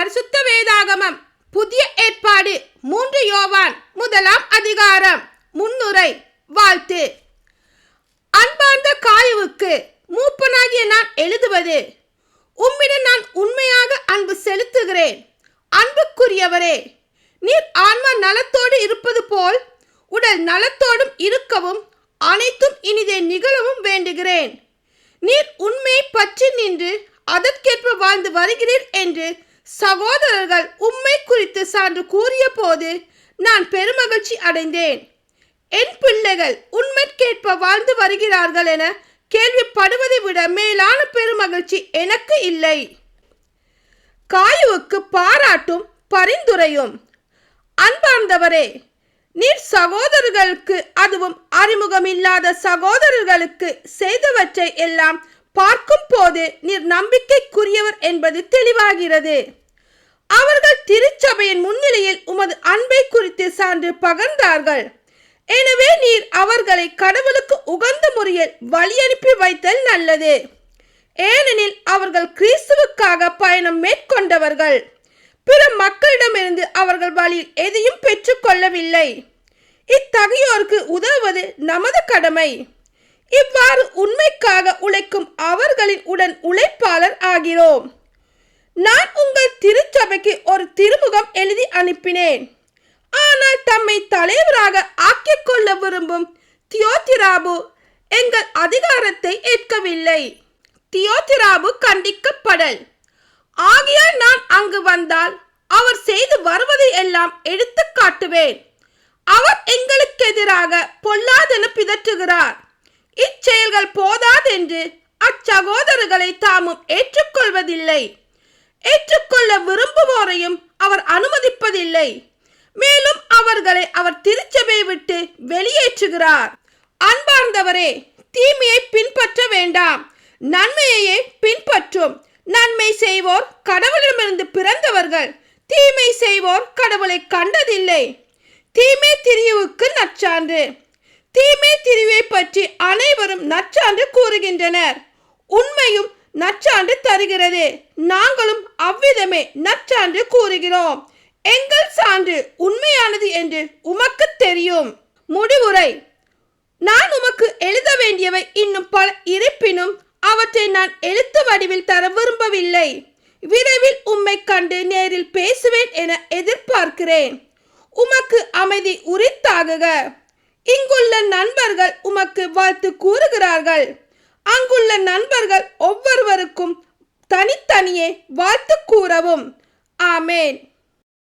பரிசுத்த வேதாகமம். புதிய ஏற்பாடு. மூன்று யோவான் முதலாம் அதிகாரம். முன்னுரை. வாழ்த்து. அன்பார்ந்த காயுவுக்கு மூப்பனாகிய நான் எழுதுவது உம்மிடம் நான் உண்மையாக அன்பு செலுத்துகிறேன். அன்புக்குரியவரே நீர் ஆன்மா நலத்தோடு இருப்பது போல் உடல் நலத்தோடும் இருக்கவும் அனைத்தும் இனிதே நிகழவும் வேண்டுகிறேன். நீர் உண்மையை பற்றி நின்று அதற்கேற்ப வாழ்ந்து வருகிறீர் என்று சகோதரர்கள் உண்மை குறித்து சான்று கூறிய போது நான் பெருமகிழ்ச்சி அடைந்தேன். என் பிள்ளைகள் உண்மைக்கேற்ப வாழ்ந்து வருகிறார்கள் என கேள்விப்படுவதை விட மேலான பெருமகிழ்ச்சி எனக்கு இல்லை. காயுவுக்கு பாராட்டும் பரிந்துரையும். அன்பார்ந்தவரே நீர் சகோதரர்களுக்கு அதுவும் அறிமுகமில்லாத சகோதரர்களுக்கு செய்தவற்றை எல்லாம் பார்க்கும் போது நீர் நம்பிக்கைக்குரியவர் என்பது தெளிவாகிறது. அவர்கள் திருச்சபையின் முன்னிலையில் உமது அன்பை குறித்து சான்று பகர்ந்தார்கள். எனவே நீர் அவர்களை கடவுளுக்கு உகந்த முறையில் வழி அனுப்பி வைத்தல் நல்லது. ஏனெனில் அவர்கள் கிறிஸ்துவுக்காக பயணம் மேற்கொண்டவர்கள். பிற மக்களிடமிருந்து அவர்கள் வழியில் எதையும் பெற்றுக்கொள்ளவில்லை இத்தகையோருக்கு உதவுவது நமது கடமை. இவ்வாறு உண்மைக்காக உழைக்கும் அவர்களின் உடன் உழைப்பாளர் ஆகிறோம். நான் உங்கள் திருச்சபைக்கு ஒரு திருமுகம் எழுதி அனுப்பினேன். ஆனால் தம்மை தலைவராக ஆக்கிக் கொள்ள விரும்பும் தியோதிராபு எங்கள் அதிகாரத்தை ஏற்கவில்லை. தியோதிராபு கண்டிக்கப்படல். ஆகியால் நான் அங்கு வந்தால் அவர் செய்து வருவதை எல்லாம் எடுத்து காட்டுவேன். அவர் எங்களுக்கு எதிராக பொல்லாதென பிதற்றுகிறார். இச்செயல்கள் போதாதென்று அச்சகோதரர்களை தாமும் ஏற்றுக்கொள்வதில்லை. ஏற்றுக்கொள்ள விரும்புவோரையும் அவர் அனுமதிப்பதில்லை. மேலும் அவர்களை அவர் திருச்சபை விட்டு வெளியேற்றுகிறார். அன்பார்ந்தவரே தீமையை பின்பற்ற வேண்டாம். நன்மையையே பின்பற்றும். நன்மை செய்வோர் கடவுளிடமிருந்து பிறந்தவர்கள். தீமை செய்வோர் கடவுளை கண்டதில்லை. தீமை திரிவுக்கு நச்சான்று தீமை திரிவை பற்றி அனைவரும் நச்சான்று கூறுகின்றனர். உண்மையும் நற்சான்று தருகிறது. நாங்களும் அவ்விதமே நற்சான்று கூறுகிறோம். எங்கள் சான்று உண்மையானது என்று உமக்கு தெரியும். முடிவுரை. நான் உமக்கு எழுத வேண்டியவை இன்னும் பல இருப்பினும் அவற்றை நான் எழுத்து வடிவில் தர விரும்பவில்லை. விரைவில் உம்மை கண்டு நேரில் பேசுவேன் என எதிர்பார்க்கிறேன். உமக்கு அமைதி உரித்தாகுக. இங்குள்ள நண்பர்கள் உமக்கு வாழ்த்து கூறுகிறார்கள். அங்குள்ள நண்பர்கள் ஒவ்வொருவருக்கும் தனித்தனியே வாழ்த்து கூறவும். ஆமேன்.